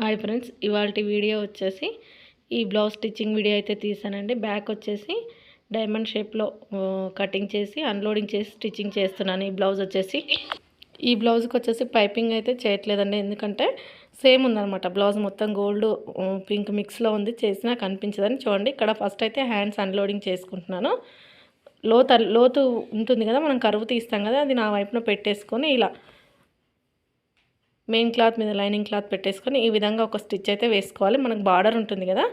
Hi friends ఇవాళ video వచ్చేసి ఈ బ్లౌజ్ స్టిచ్చింగ్ వీడియో అయితే తీసానండి. బ్యాక్ వచ్చేసి డైమండ్ షేప్లో కటింగ్ చేసి అన్లోడింగ్ చేసి స్టిచ్చింగ్ చేస్తున్నాను. ఈ బ్లౌజ్ వచ్చేసి ఈ బ్లౌజ్కి వచ్చేసి పైపింగ్ అయితే చేయట్లేదండి. ఎందుకంటే సేమ్ ఉందన్నమాట. బ్లౌజ్ మొత్తం గోల్డ్ పింక్ మిక్స్లో ఉంది. చేసినా కనిపించదని చూడండి. ఇక్కడ ఫస్ట్ అయితే హ్యాండ్స్ అన్లోడింగ్ చేసుకుంటున్నాను. లోతు లోతు ఉంటుంది కదా మనం కరువు తీస్తాం కదా అది నా వైపున పెట్టేసుకొని ఇలా మెయిన్ క్లాత్ మీద లైనింగ్ క్లాత్ పెట్టేసుకొని ఈ విధంగా ఒక స్టిచ్ అయితే వేసుకోవాలి. మనకు బార్డర్ ఉంటుంది కదా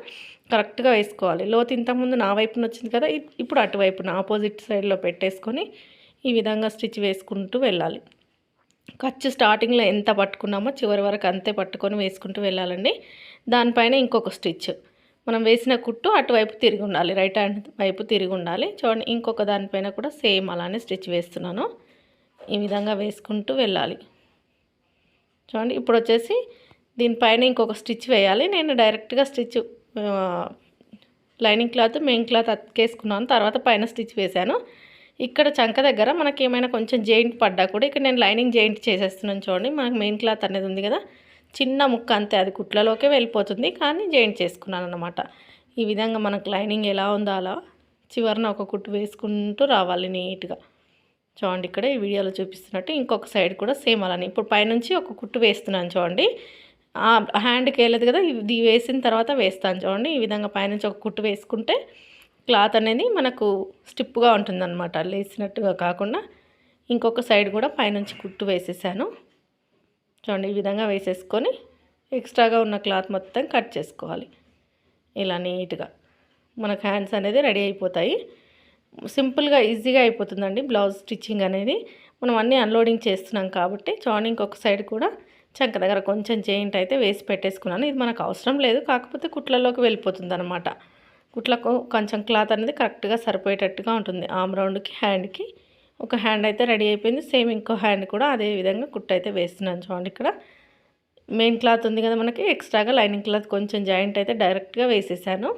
కరెక్ట్గా వేసుకోవాలి. లోతు ఇంతకుముందు నా వైపున వచ్చింది కదా ఇప్పుడు అటువైపున ఆపోజిట్ సైడ్లో పెట్టేసుకొని ఈ విధంగా స్టిచ్ వేసుకుంటూ వెళ్ళాలి. ఖర్చు స్టార్టింగ్లో ఎంత పట్టుకున్నామో చివరి వరకు అంతే పట్టుకొని వేసుకుంటూ వెళ్ళాలండి. దానిపైన ఇంకొక స్టిచ్. మనం వేసిన కుట్టు అటువైపు తిరిగి ఉండాలి రైట్ హ్యాండ్ వైపు తిరిగి ఉండాలి. చూడండి ఇంకొక దానిపైన కూడా సేమ్ అలానే స్టిచ్ వేస్తున్నాను. ఈ విధంగా వేసుకుంటూ వెళ్ళాలి. చూడండి ఇప్పుడు వచ్చేసి దీనిపైన ఇంకొక స్టిచ్ వేయాలి. నేను డైరెక్ట్గా stitch lining cloth main cloth అతికేసుకున్నాను. తర్వాత పైన స్టిచ్ వేశాను. ఇక్కడ చంక దగ్గర మనకి ఏమైనా కొంచెం జెయింట్ పడ్డా కూడా ఇక్కడ నేను లైనింగ్ జెయింట్ చేసేస్తున్నాను చూడండి. మనకు మెయిన్ క్లాత్ అనేది ఉంది కదా. చిన్న ముక్క అంతే అది కుట్లలోకే వెళ్ళిపోతుంది. కానీ జెయింట్ చేసుకున్నాను అనమాట ఈ విధంగా మనకు లైనింగ్ ఎలా ఉందో అలా చివరిన ఒక కుట్టు వేసుకుంటూ రావాలి నీట్గా. చూడండి ఇక్కడ ఈ వీడియోలో చూపిస్తున్నట్టు ఇంకొక సైడ్ కూడా సేమ్ అలానే. ఇప్పుడు పైనుంచి ఒక కుట్టు వేస్తున్నాను చూడండి. హ్యాండ్కి వెళ్ళదు కదా ఇది వేసిన తర్వాత వేస్తాను చూడండి. ఈ విధంగా పైనుంచి ఒక కుట్టు వేసుకుంటే క్లాత్ అనేది మనకు స్టిప్గా ఉంటుందన్నమాట లేసినట్టుగా కాకుండా. ఇంకొక సైడ్ కూడా పైనుంచి కుట్టు వేసేసాను. చూడండి ఈ విధంగా వేసేసుకొని ఎక్స్ట్రాగా ఉన్న క్లాత్ మొత్తం కట్ చేసుకోవాలి. ఇలా నీట్గా. మనకు హ్యాండ్స్ అనేది రెడీ అయిపోతాయి. సింపుల్గా ఈజీగా అయిపోతుందండి బ్లౌజ్ స్టిచ్చింగ్ అనేది. మనం అన్నీ అన్లోడింగ్ చేస్తున్నాం కాబట్టి చూడండి ఇంకొక సైడ్ కూడా చంక దగ్గర కొంచెం చేయింట్ అయితే వేసి పెట్టేసుకున్నాను. ఇది మనకు అవసరం లేదు కాకపోతే కుట్లలోకి వెళ్ళిపోతుంది అనమాట కుట్లకు కొంచెం క్లాత్ అనేది కరెక్ట్గా సరిపోయేటట్టుగా ఉంటుంది. ఆమ్ రౌండ్కి హ్యాండ్కి ఒక హ్యాండ్ అయితే రెడీ అయిపోయింది. సేమ్ ఇంకో హ్యాండ్ కూడా అదే విధంగా కుట్టు అయితే వేస్తున్నాను చూడండి ఇక్కడ. మెయిన్ క్లాత్ ఉంది కదా మనకి ఎక్స్ట్రాగా లైనింగ్ క్లాత్ కొంచెం జాయింట్ అయితే డైరెక్ట్గా వేసేసాను.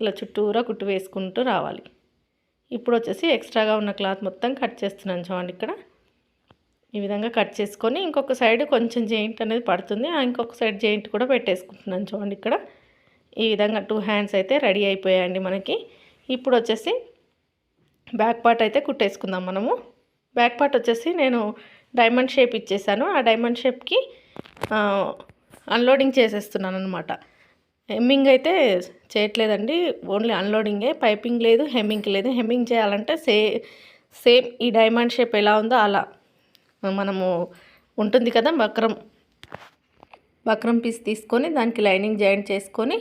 ఇలా చుట్టూరా కుట్టు వేసుకుంటూ రావాలి. ఇప్పుడు వచ్చేసి ఎక్స్ట్రాగా ఉన్న క్లాత్ మొత్తం కట్ చేస్తున్నాను చూడండి ఇక్కడ. ఈ విధంగా కట్ చేసుకొని ఇంకొక సైడ్ కొంచెం జెయింట్ అనేది పడుతుంది. ఇంకొక సైడ్ జెయింట్ కూడా పెట్టేసుకుంటున్నాను చూడండి ఇక్కడ. ఈ విధంగా టూ హ్యాండ్స్ అయితే రెడీ అయిపోయాయండి మనకి. ఇప్పుడు వచ్చేసి బ్యాక్ పార్ట్ అయితే కుట్టేసుకుందాం మనము. బ్యాక్ పార్ట్ వచ్చేసి నేను డైమండ్ షేప్ ఇచ్చేసాను. ఆ డైమండ్ షేప్కి అన్లోడింగ్ చేసేస్తున్నాను అనమాట హెమ్మింగ్ అయితే చేయట్లేదండి. ఓన్లీ అన్లోడింగే. పైపింగ్ లేదు హెమ్మింగ్ లేదు. హెమ్మింగ్ చేయాలంటే సే సేమ్ ఈ డైమండ్ షేప్ ఎలా ఉందో అలా మనము ఉంటుంది కదా బక్రం బక్రం పీస్ తీసుకొని దానికి లైనింగ్ జాయింట్ చేసుకొని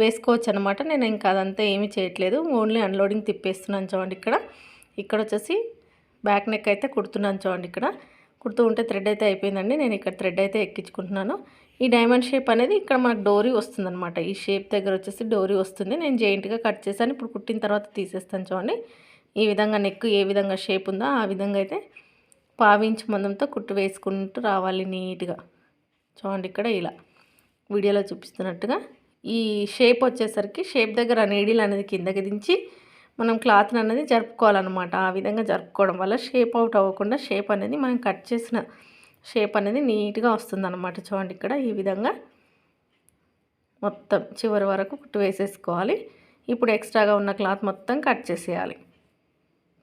వేసుకోవచ్చు అనమాట నేను ఇంకా అదంతా ఏమీ చేయట్లేదు. ఓన్లీ అన్లోడింగ్ తిప్పేస్తున్నాను చూడండి ఇక్కడ. ఇక్కడ వచ్చేసి బ్యాక్ నెక్ అయితే కుడుతున్నాను చూడండి ఇక్కడ. కుడుతూ ఉంటే థ్రెడ్ అయితే అయిపోయిందండి. నేను ఇక్కడ థ్రెడ్ అయితే ఎక్కించుకుంటున్నాను. ఈ డైమండ్ షేప్ అనేది ఇక్కడ మనకు డోరీ వస్తుందనమాట ఈ షేప్ దగ్గర వచ్చేసి డోరీ వస్తుంది. నేను జాయింట్గా కట్ చేశాను. ఇప్పుడు కుట్టిన తర్వాత తీసేస్తాను చూడండి. ఈ విధంగా నెక్ ఏ విధంగా షేప్ ఉందో ఆ విధంగా అయితే పావించి మందంతో కుట్టు వేసుకుంటూ రావాలి నీట్గా. చూడండి ఇక్కడ ఇలా వీడియోలో చూపిస్తున్నట్టుగా ఈ షేప్ వచ్చేసరికి షేప్ దగ్గర నీడిల్ అనేది కిందకి దించి మనం క్లాత్ని అనేది జరుపుకోవాలన్నమాట. ఆ విధంగా జరుపుకోవడం వల్ల షేప్ అవుట్ అవ్వకుండా షేప్ అనేది మనం కట్ చేసిన షేప్ అనేది నీట్గా వస్తుందన్నమాట. చూడండి ఇక్కడ ఈ విధంగా మొత్తం చివరి వరకు కుట్టు వేసేసుకోవాలి. ఇప్పుడు ఎక్స్ట్రాగా ఉన్న క్లాత్ మొత్తం కట్ చేసేయాలి.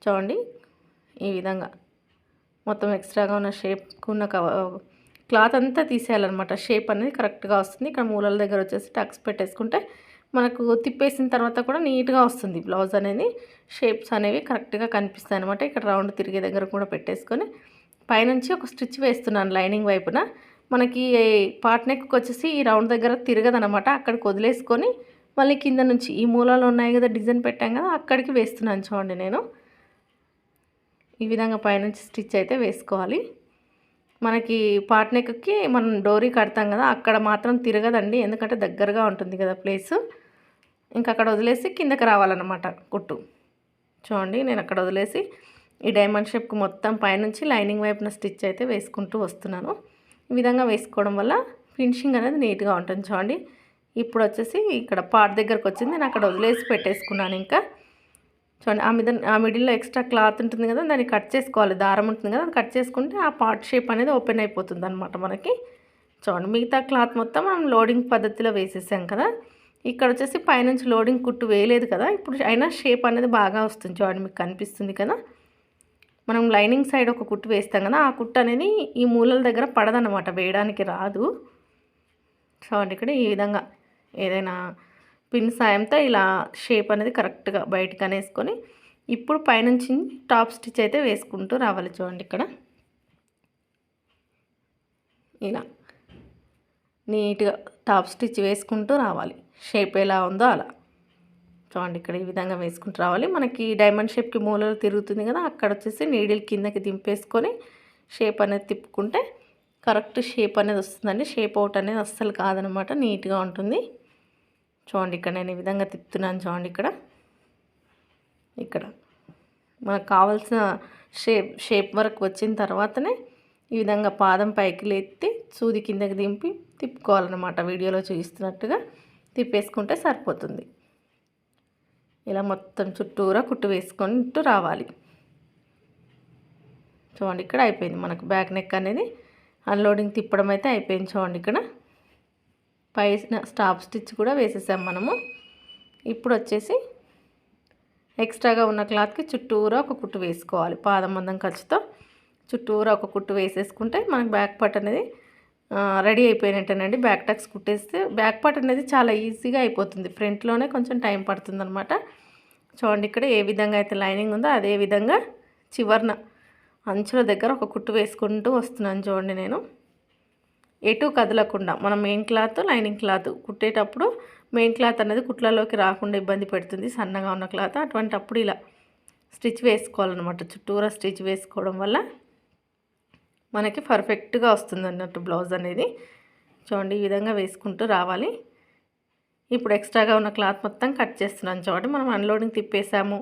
చూడండి ఈ విధంగా మొత్తం ఎక్స్ట్రాగా ఉన్న షేప్కు ఉన్న క్లాత్ అంతా తీసేయాలన్నమాట. షేప్ అనేది కరెక్ట్గా వస్తుంది. ఇక్కడ మూలల దగ్గర వచ్చేసి టక్స్ పెట్టేసుకుంటే మనకు తిప్పేసిన తర్వాత కూడా నీట్గా వస్తుంది. బ్లౌజ్ అనేది షేప్స్ అనేవి కరెక్ట్గా కనిపిస్తాయి అనమాట ఇక్కడ రౌండ్ తిరిగే దగ్గర కూడా పెట్టేసుకొని పైనుంచి ఒక స్టిచ్ వేస్తున్నాను లైనింగ్ వైపున. మనకి పార్ట్ నెక్కి వచ్చేసి ఈ రౌండ్ దగ్గర తిరగదనమాట అక్కడికి వదిలేసుకొని మళ్ళీ కింద నుంచి ఈ మూలలో ఉన్నాయి కదా డిజైన్ పెట్టాం కదా అక్కడికి వేస్తున్నాను చూడండి నేను. ఈ విధంగా పైనుంచి స్టిచ్ అయితే వేసుకోవాలి. మనకి పార్ట్ నెక్కి మనం డోరీ కడతాం కదా అక్కడ మాత్రం తిరగదండి. ఎందుకంటే దగ్గరగా ఉంటుంది కదా ప్లేస్. ఇంకా అక్కడ వదిలేసి కిందకి రావాలన్నమాట కుట్టు. చూడండి నేను అక్కడ వదిలేసి ఈ డైమండ్ షేప్కి మొత్తం పైనుంచి లైనింగ్ వైపున స్టిచ్ అయితే వేసుకుంటూ వస్తున్నాను. ఈ విధంగా వేసుకోవడం వల్ల ఫినిషింగ్ అనేది నీట్గా ఉంటుంది చూడండి. ఇప్పుడు వచ్చేసి ఇక్కడ పార్ట్ దగ్గరకు వచ్చింది. నేను అక్కడ వదిలేసి పెట్టేసుకున్నాను ఇంకా. చూడండి ఆ మీద ఆ మిడిల్లో ఎక్స్ట్రా క్లాత్ ఉంటుంది కదా దాన్ని కట్ చేసుకోవాలి. దారం ఉంటుంది కదా అది కట్ చేసుకుంటే ఆ పార్ట్ షేప్ అనేది ఓపెన్ అయిపోతుంది అనమాట మనకి. చూడండి మిగతా క్లాత్ మొత్తం మనం లోడింగ్ పద్ధతిలో వేసేసాం కదా. ఇక్కడ వచ్చేసి పైనుంచి లోడింగ్ కుట్టు వేయలేదు కదా. ఇప్పుడు అయినా షేప్ అనేది బాగా వస్తుంది చూడండి మీకు కనిపిస్తుంది కదా. మనం లైనింగ్ సైడ్ ఒక కుట్టు వేస్తాం కదా ఆ కుట్టు అనేది ఈ మూలల దగ్గర పడదనమాట వేయడానికి రాదు. చూడండి ఇక్కడ ఈ విధంగా ఏదైనా పిన్ సాయంతో ఇలా షేప్ అనేది కరెక్ట్గా బయటకు అనేసుకొని ఇప్పుడు పైనుంచి టాప్ స్టిచ్ అయితే వేసుకుంటూ రావాలి చూడండి ఇక్కడ. ఇలా నీట్గా టాప్ స్టిచ్ వేసుకుంటూ రావాలి. షేప్ ఎలా ఉందో అలా. చూడండి ఇక్కడ ఈ విధంగా వేసుకుంటూ రావాలి. మనకి డైమండ్ షేప్కి మూలలు తిరుగుతుంది కదా అక్కడ వచ్చేసి నీడిల్ కిందకి దింపేసుకొని షేప్ అనేది తిప్పుకుంటే కరెక్ట్ షేప్ అనేది వస్తుందండి. షేప్ అవుట్ అనేది అస్సలు కాదనమాట నీట్గా ఉంటుంది. చూడండి ఇక్కడ నేను ఈ విధంగా తిప్పుతున్నాను చూడండి ఇక్కడ. ఇక్కడ మనకు కావాల్సిన షేప్ షేప్ వరకు వచ్చిన తర్వాతనే ఈ విధంగా పాదం పైకి లేత్తి సూది కిందకి దింపి తిప్పుకోవాలన్నమాట. వీడియోలో చూపిస్తున్నట్టుగా తిప్పేసుకుంటే సరిపోతుంది. ఇలా మొత్తం చుట్టూరా కుట్టు వేసుకుంటూ రావాలి. చూడండి ఇక్కడ అయిపోయింది మనకు బ్యాక్ నెక్ అనేది. అన్లోడింగ్ తిప్పడం అయితే అయిపోయింది చూడండి ఇక్కడ. పై స్టాప్ స్టిచ్ కూడా వేసేసాం మనము. ఇప్పుడు వచ్చేసి ఎక్స్ట్రాగా ఉన్న క్లాత్కి చుట్టూరా ఒక కుట్టు వేసుకోవాలి. పాదం మందం ఖర్చుతో చుట్టూరా ఒక కుట్టు వేసేసుకుంటే మనకు బ్యాక్ పార్ట్ అనేది రెడీ అయిపోయినట్టేనండి. బ్యాక్ టక్స్ కుట్టేస్తే బ్యాక్ పార్ట్ అనేది చాలా ఈజీగా అయిపోతుంది. ఫ్రంట్లోనే కొంచెం టైం పడుతుంది అనమాట చూడండి ఇక్కడ ఏ విధంగా అయితే లైనింగ్ ఉందో అదే విధంగా చివరన అంచుల దగ్గర ఒక కుట్టు వేసుకుంటూ వస్తున్నాను చూడండి నేను. ఎటు కదలకుండా మనం మెయిన్ క్లాత్ లైనింగ్ క్లాత్ కుట్టేటప్పుడు మెయిన్ క్లాత్ అనేది కుట్లలోకి రాకుండా ఇబ్బంది పెడుతుంది. సన్నగా ఉన్న క్లాత్ అటువంటి అప్పుడు ఇలా స్టిచ్ వేసుకోవాలన్నమాట. చుట్టూరా స్టిచ్ వేసుకోవడం వల్ల మనకి పర్ఫెక్ట్గా వస్తుంది అన్నట్టు బ్లౌజ్ అనేది. చూడండి ఈ విధంగా వేసుకుంటూ రావాలి. ఇప్పుడు ఎక్స్ట్రాగా ఉన్న క్లాత్ మొత్తం కట్ చేస్తున్నాను చూడండి. మనం అన్లోడింగ్ తిప్పేసాము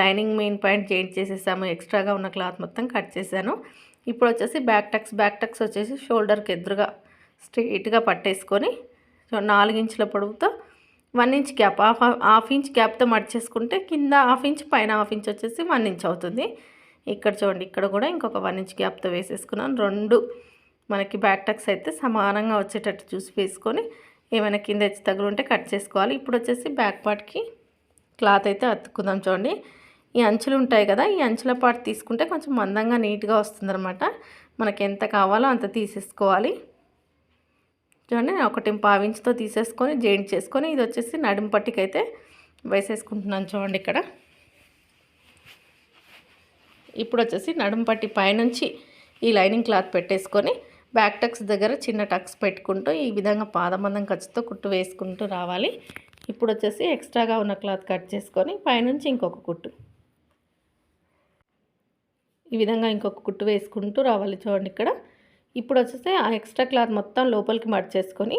లైనింగ్ మెయిన్ పాయింట్ చేంజ్ చేసేసాము ఎక్స్ట్రాగా ఉన్న క్లాత్ మొత్తం కట్ చేశాను. ఇప్పుడు వచ్చేసి బ్యాక్ టక్స్ బ్యాక్ టక్స్ వచ్చేసి షోల్డర్కి ఎదురుగా స్ట్రెయిట్గా పట్టేసుకొని నాలుగు ఇంచుల పొడవుతో one inch gap half half inch గ్యాప్తో మడిచేసుకుంటే కింద హాఫ్ ఇంచ్ పైన హాఫ్ ఇంచ్ వచ్చేసి వన్ ఇంచ్ అవుతుంది. ఇక్కడ చూడండి ఇక్కడ కూడా ఇంకొక వన్ ఇంచ్ గ్యాప్తో వేసేసుకున్నాను. రెండు మనకి బ్యాక్ టక్స్ అయితే సమానంగా వచ్చేటట్టు చూసి వేసుకొని ఏమైనా కింద ఎచ్చి తగులు ఉంటే కట్ చేసుకోవాలి. ఇప్పుడు వచ్చేసి బ్యాక్ పార్ట్కి క్లాత్ అయితే అతుక్కుందాం చూడండి. ఈ అంచులు ఉంటాయి కదా ఈ అంచుల పాటు తీసుకుంటే కొంచెం మందంగా నీట్గా వస్తుందన్నమాట. మనకి ఎంత కావాలో అంత తీసేసుకోవాలి. చూడండి ఒకటి పావించితో తీసేసుకొని జాయింట్ చేసుకొని ఇది వచ్చేసి నడుము పట్టికైతే వేసేసుకుంటున్నాను చూడండి ఇక్కడ. ఇప్పుడు వచ్చేసి నడుము పట్టి పైనుంచి ఈ లైనింగ్ క్లాత్ పెట్టేసుకొని బ్యాక్ టక్స్ దగ్గర చిన్న టక్స్ పెట్టుకుంటూ ఈ విధంగా పాదమందం ఖర్చుతో కుట్టు వేసుకుంటూ రావాలి. ఇప్పుడు వచ్చేసి ఎక్స్ట్రాగా ఉన్న క్లాత్ కట్ చేసుకొని పైనుంచి ఇంకొక కుట్టు. ఈ విధంగా ఇంకొక కుట్టు వేసుకుంటూ రావాలి చూడండి ఇక్కడ. ఇప్పుడు వచ్చేసి ఆ ఎక్స్ట్రా క్లాత్ మొత్తం లోపలికి మడిచేసుకొని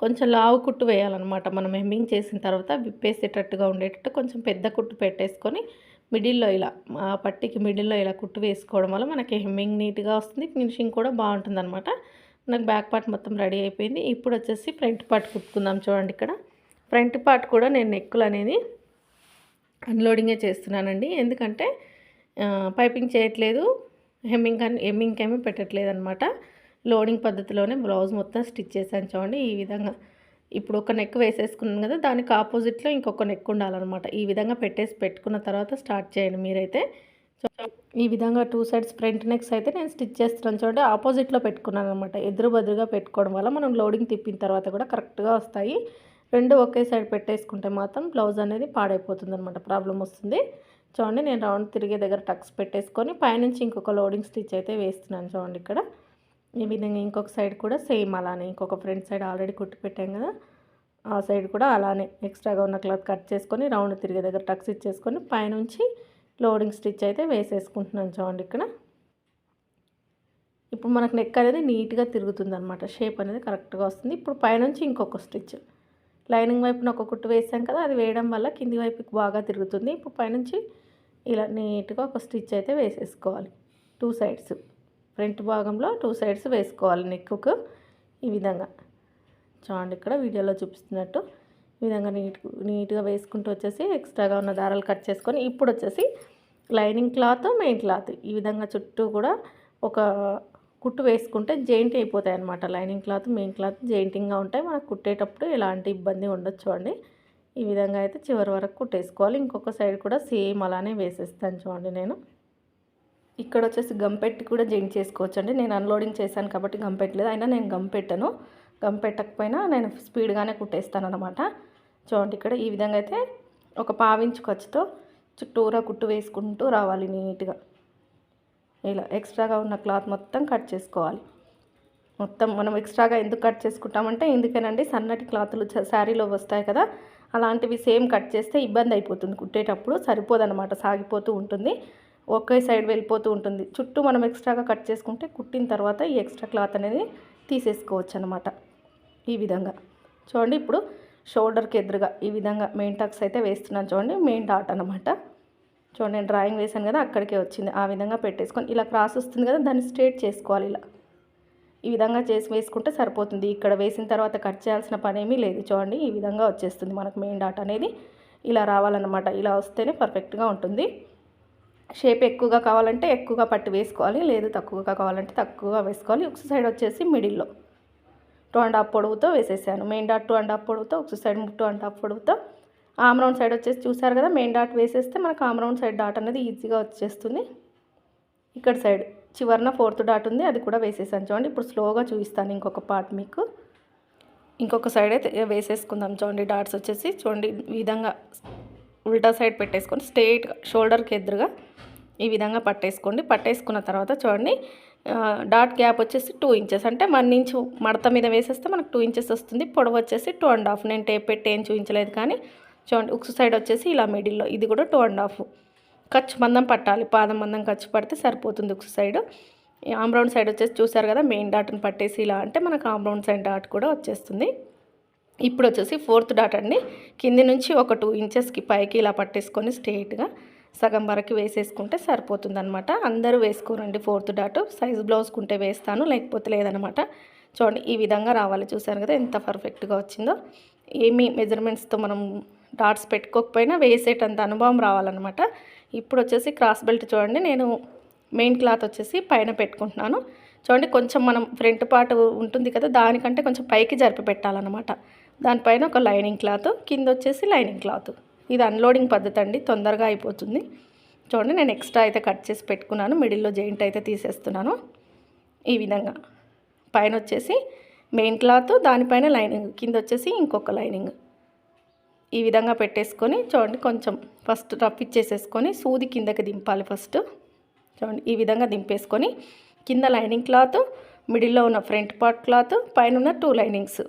కొంచెం లావు కుట్టు వేయాలన్నమాట. మనం హెమ్మింగ్ చేసిన తర్వాత విప్పేసేటట్టుగా ఉండేటట్టు కొంచెం పెద్ద కుట్టు పెట్టేసుకొని మిడిల్లో ఇలా ఆ పట్టికి మిడిల్లో ఇలా కుట్టు వేసుకోవడం వల్ల మనకి హెమ్మింగ్ నీట్గా వస్తుంది ఫినిషింగ్ కూడా బాగుంటుంది అనమాట నాకు బ్యాక్ పార్ట్ మొత్తం రెడీ అయిపోయింది. ఇప్పుడు వచ్చేసి ఫ్రంట్ పార్ట్ కుట్టుకుందాం చూడండి ఇక్కడ. ఫ్రంట్ పార్ట్ కూడా నేను నెక్కులు అనేది అన్లోడింగే చేస్తున్నానండి. ఎందుకంటే పైపింగ్ చేయట్లేదు హెమ్మింగ్ కానీ హెమ్మింగ్ ఏమీ పెట్టట్లేదు అనమాట లోడింగ్ పద్ధతిలోనే బ్లౌజ్ మొత్తం స్టిచ్ చేశాను చూడండి. ఈ విధంగా ఇప్పుడు ఒక నెక్ వేసేసుకున్నాను కదా దానికి ఆపోజిట్లో ఇంకొక నెక్ ఉండాలన్నమాట. ఈ విధంగా పెట్టేసి పెట్టుకున్న తర్వాత స్టార్ట్ చేయండి మీరైతే. ఈ విధంగా టూ సైడ్స్ ఫ్రంట్ నెక్స్ అయితే నేను స్టిచ్ చేస్తున్నాను చూడండి. ఆపోజిట్లో పెట్టుకున్నాను అనమాట ఎదురు బదురుగా పెట్టుకోవడం వల్ల మనం లోడింగ్ తిప్పిన తర్వాత కూడా కరెక్ట్గా వస్తాయి. రెండు ఒకే సైడ్ పెట్టేసుకుంటే మాత్రం బ్లౌజ్ అనేది పాడైపోతుంది అనమాట ప్రాబ్లం వస్తుంది. చూడండి నేను రౌండ్ తిరిగే దగ్గర టక్స్ పెట్టేసుకొని పైనుంచి ఇంకొక లోడింగ్ స్టిచ్ అయితే వేస్తున్నాను చూడండి ఇక్కడ. ఈ విధంగా ఇంకొక సైడ్ కూడా సేమ్ అలానే ఇంకొక ఫ్రంట్ సైడ్ ఆల్రెడీ కుట్టి పెట్టాం కదా ఆ సైడ్ కూడా అలానే ఎక్స్ట్రాగా ఉన్న క్లాత్ కట్ చేసుకొని రౌండ్ తిరిగే దగ్గర టక్స్ ఇచ్చేసుకొని పైనుంచి లోడింగ్ స్టిచ్ అయితే వేసేసుకుంటున్నాను చూడండి ఇక్కడ. ఇప్పుడు మనకు నెక్ అనేది నీట్గా తిరుగుతుంది అనమాట షేప్ అనేది కరెక్ట్గా వస్తుంది. ఇప్పుడు పైనుంచి ఇంకొక స్టిచ్. లైనింగ్ వైపున ఒక కుట్టు వేసాం కదా అది వేయడం వల్ల కింది వైపుకి బాగా తిరుగుతుంది. ఇప్పుడు పైనుంచి ఇలా నీట్గా ఒక స్టిచ్ అయితే వేసేసుకోవాలి టూ సైడ్స్ ఫ్రంట్ భాగంలో టూ సైడ్స్ వేసుకోవాలి నెక్కుకు ఈ విధంగా. చూడండి ఇక్కడ వీడియోలో చూపిస్తున్నట్టు ఈ విధంగా నీట్ నీట్గా వేసుకుంటూ వచ్చేసి ఎక్స్ట్రాగా ఉన్న దారాలు కట్ చేసుకొని ఇప్పుడు వచ్చేసి లైనింగ్ క్లాత్ మెయిన్ క్లాత్ ఈ విధంగా చుట్టూ కూడా ఒక కుట్టు వేసుకుంటే జెయింట్ అయిపోతాయి అనమాట లైనింగ్ క్లాత్ మెయిన్ క్లాత్ జెయింటింగ్గా ఉంటాయి. మనకు కుట్టేటప్పుడు ఎలాంటి ఇబ్బంది ఉండొచ్చు చూడండి ఈ విధంగా అయితే చివరి వరకు కుట్టేసుకోవాలి. ఇంకొక సైడ్ కూడా సేమ్ అలానే వేసేస్తాను చూడండి నేను. ఇక్కడ వచ్చేసి గమ్ పెట్టి కూడా జాయింట్ చేసుకోవచ్చు. అండి నేను అన్లోడింగ్ చేశాను కాబట్టి గమ్ పెట్టలేదు అయినా నేను గమ్ పెట్టను. గమ్ పెట్టకపోయినా నేను స్పీడ్గానే కుట్టేస్తాను అనమాట చూడండి ఇక్కడ ఈ విధంగా అయితే ఒక పావించు ఖర్చుతో చుట్టూరా కుట్టు వేసుకుంటూ రావాలి నీట్గా. ఇలా ఎక్స్ట్రాగా ఉన్న క్లాత్ మొత్తం కట్ చేసుకోవాలి. మొత్తం మనం ఎక్స్ట్రాగా ఎందుకు కట్ చేసుకుంటామంటే ఎందుకేనండి సన్నటి క్లాతులు శారీలో వస్తాయి కదా అలాంటివి సేమ్ కట్ చేస్తే ఇబ్బంది అయిపోతుంది. కుట్టేటప్పుడు సరిపోదన్నమాట సాగిపోతూ ఉంటుంది. ఒకే సైడ్ వెళ్ళిపోతూ ఉంటుంది. చుట్టూ మనం ఎక్స్ట్రాగా కట్ చేసుకుంటే కుట్టిన తర్వాత ఈ ఎక్స్ట్రా క్లాత్ అనేది తీసేసుకోవచ్చు అనమాట ఈ విధంగా. చూడండి ఇప్పుడు షోల్డర్కి ఎదురుగా ఈ విధంగా మెయిన్ టక్స్ అయితే వేస్తున్నాను చూడండి మెయిన్ డాట్ అనమాట చూడండి నేను డ్రాయింగ్ వేసాను కదా అక్కడికే వచ్చింది. ఆ విధంగా పెట్టేసుకొని ఇలా క్రాస్ వస్తుంది కదా దాన్ని స్ట్రేట్ చేసుకోవాలి ఇలా. ఈ విధంగా చేసి వేసుకుంటే సరిపోతుంది. ఇక్కడ వేసిన తర్వాత కట్ చేయాల్సిన పని ఏమీ లేదు చూడండి ఈ విధంగా వచ్చేస్తుంది మనకు మెయిన్ డాట్ అనేది. ఇలా రావాలన్నమాట. ఇలా వస్తేనే పర్ఫెక్ట్గా ఉంటుంది. షేప్ ఎక్కువగా కావాలంటే ఎక్కువగా పట్టు వేసుకోవాలి లేదు తక్కువగా కావాలంటే తక్కువగా వేసుకోవాలి. ఒక సైడ్ వచ్చేసి మిడిల్లో టూ అండ్ హాఫ్ పొడవుతో వేసేసాను. Main dot two and half పొడవుతో ఒక సైడ్ టూ అండ్ హాఫ్ పొడవుతో. ఆమ్రౌండ్ సైడ్ వచ్చేసి చూసారు కదా మెయిన్ డాట్ వేసేస్తే మనకు ఆమ్రౌండ్ సైడ్ డాట్ అనేది ఈజీగా వచ్చేస్తుంది. ఇక్కడ సైడ్ చివరిన ఫోర్త్ డాట్ ఉంది అది కూడా వేసేసాను. చూడండి ఇప్పుడు స్లోగా చూపిస్తాను ఇంకొక పార్ట్ మీకు. ఇంకొక సైడ్ అయితే వేసేసుకుందాం. చూడండి డాట్స్ వచ్చేసి చూడండి విధంగా ఉల్టా సైడ్ పెట్టేసుకొని స్ట్రేట్గా షోల్డర్కి ఎదురుగా ఈ విధంగా పట్టేసుకోండి. పట్టేసుకున్న తర్వాత చూడండి డాట్ గ్యాప్ వచ్చేసి టూ ఇంచెస్ అంటే వన్ ఇంచ్ మడత మీద వేసేస్తే మనకు టూ ఇంచెస్ వస్తుంది. పొడవు వచ్చేసి టూ అండ్ హాఫ్ నేను టేప్ పెట్టి ఏం చూపించలేదు కానీ చూడండి ఉక్స్ సైడ్ వచ్చేసి ఇలా మిడిల్లో. ఇది కూడా టూ అండ్ హాఫ్ ఖర్చు మందం పట్టాలి. పాదం మందం ఖర్చు పడితే సరిపోతుంది ఉక్స్ సైడ్. ఆమ్రౌండ్ సైడ్ వచ్చేసి చూసారు కదా మెయిన్ డాట్ని పట్టేసి ఇలా. అంటే మనకు ఆమ్రౌండ్ సైడ్ డాట్ కూడా వచ్చేస్తుంది. ఇప్పుడు వచ్చేసి ఫోర్త్ డాట్ అండి. కింది నుంచి ఒక టూ ఇంచెస్కి పైకి ఇలా పట్టేసుకొని స్ట్రెయిట్గా సగం వరకు వేసేసుకుంటే సరిపోతుంది అనమాట అందరూ వేసుకోరండి ఫోర్త్ డాట్. సైజ్ బ్లౌజ్కుంటే వేస్తాను లేకపోతే లేదనమాట చూడండి ఈ విధంగా రావాలి. చూసారు కదా ఎంత పర్ఫెక్ట్గా వచ్చిందో. ఏమి మెజర్మెంట్స్తో మనం డాట్స్ పెట్టుకోకపోయినా వేసేటంత అనుభవం రావాలన్నమాట. ఇప్పుడు వచ్చేసి క్రాస్ బెల్ట్ చూడండి. నేను మెయిన్ క్లాత్ వచ్చేసి పైన పెట్టుకుంటున్నాను. చూడండి కొంచెం మనం ఫ్రంట్ పార్ట్ ఉంటుంది కదా దానికంటే కొంచెం పైకి జరిపి పెట్టాలన్నమాట. దానిపైన ఒక లైనింగ్ క్లాత్ కింద వచ్చేసి లైనింగ్ క్లాత్. ఇది అన్లోడింగ్ పద్ధతి అండి తొందరగా అయిపోతుంది. చూడండి నేను ఎక్స్ట్రా అయితే కట్ చేసి పెట్టుకున్నాను మిడిల్లో జాయింట్ అయితే తీసేస్తున్నాను. ఈ విధంగా. పైన వచ్చేసి మెయిన్ క్లాత్ దానిపైన లైనింగ్ కింద వచ్చేసి ఇంకొక లైనింగ్. ఈ విధంగా పెట్టేసుకొని చూడండి కొంచెం ఫస్ట్ రఫ్ ఇచ్చేసేసుకొని సూది కిందకి దింపాలి ఫస్ట్. చూడండి ఈ విధంగా దింపేసుకొని కింద లైనింగ్ క్లాత్ మిడిల్లో ఉన్న ఫ్రంట్ పార్ట్ క్లాత్ పైన ఉన్న two linings.